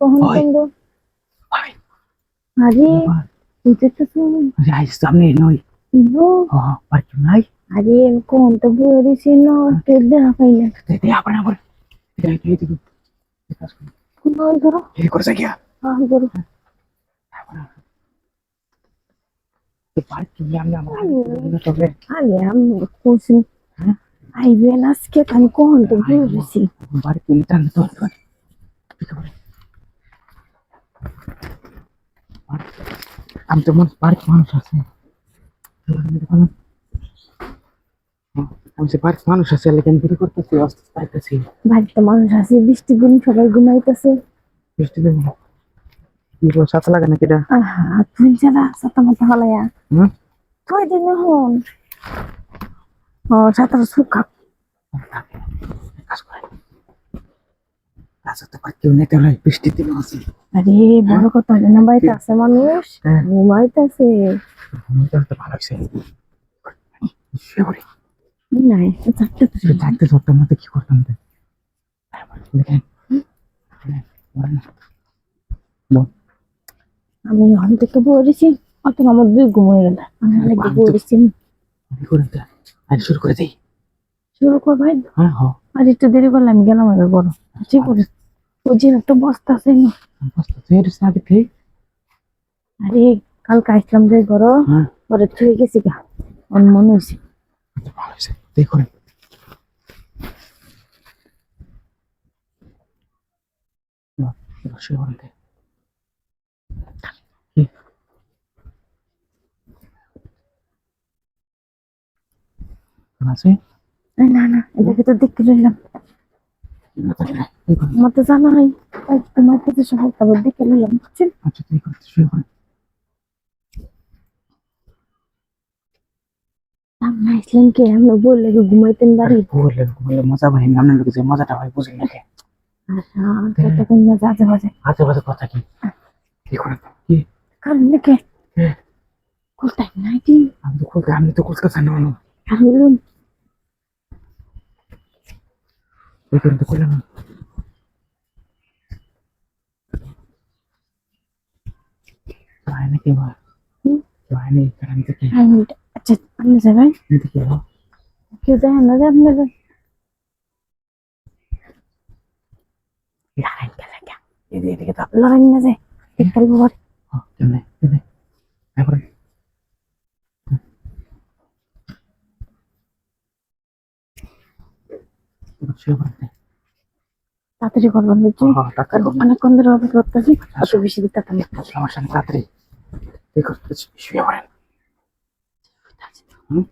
কখন ওই। কিন্তু ভাই আরে বুঝতে তো যাই সামনে নই ইনো ও পারছি নাই আরে কোন তো বই দিছি না টেপ দেখা পাই না দে আপনা বল এই এই দিকে কাজ কর কোন ওই ধরো এই করে যাই আহ ধরো তো পারছি আমি আমরা তবে আরে আমি কোনছি হ্যাঁ? আইবে না আজকে তো আমি তো মন মানুষ আছে। আমি সে বাড়ির মানুষ আছে করতেছি পাইতেছি। বাড়িতে মানুষ আছে বৃষ্টি দিন সবাই ঘুমাইতেছে। বৃষ্টি দিন। বল সাথে লাগে নাকি এটা? আহা তুই যারা সাতা মাথা হলাইয়া তুই দিন হন ও সাতা সুখা কাজ করে করতে পারি কেউ বৃষ্টি আছে আরে বড় কথা হলো না বাড়িতে আছে মানুষ? হ্যাঁ। ঘুমাইতেছে ঘুমাইতে হতে ভালো হয়েছে নাই চারটে তো ধরতাম না তো কি করতাম তো দেখেন। বল আমি ওখান থেকে পড়েছি অত আমার দুই ঘুমিয়ে গেল। আমি অনেক পড়েছি। আমি করে দিই আজ শুরু করে দিই শুরু করবাই হ্যাঁ হ। আর একটু দেরি করলে আমি গেলাম এবার বড়। ঠিক করে যে একটা বস্তা আছে না। বস্তা তুই এর আগে ঠিক আরে কালকে আসলাম যে ঘর হ্যাঁ। পরে থুয়ে গেছি গা। অন মনে হয়েছে আচ্ছা, ভালো হয়েছে দেখ কি? আছে? না না এটাকে তো দেখতে রইলাম। থাকে আমার তো জানা হয় তাই তোমার কাছে সবাই তারপর দেখে নিলাম বুঝছেন আচ্ছা তুই করে শুয়ে পড়েন সামনে আসলেন কে? আমি বললে কি ঘুমাইতেন বাড়ি। বললে বললে মজা ভাই আমি আপনার লোকে মজাটা হয় বুঝি না আচ্ছা কতক্ষণ না যাতে বাজে। আজে বাজে কথা কি? কি করেন? কি? কারণ দেখে হ্যাঁ। কোথায় নাই কি আমি তো খুলতে আমি তো খুলতে চাই না মানু আর বলুন এই করেন তো খুললাম হয় নাকি বা হুম? হয় নাকি কারণ থেকে আমি আচ্ছা আপনি যাবেন এদিকে এলো কেউ যায় না যে আপনাদের লাগাই গেলে কে এদিকে এদিকে তাড়াতাড়ি করবেন বুঝছি হ্যাঁ টাকা অনেকক্ষণ ধরে অপেক্ষা করতেছি অত বেশি দিতে সমস্যা নেই তাড়াতাড়ি। দেখো শুয়ে পড়েন। হুম?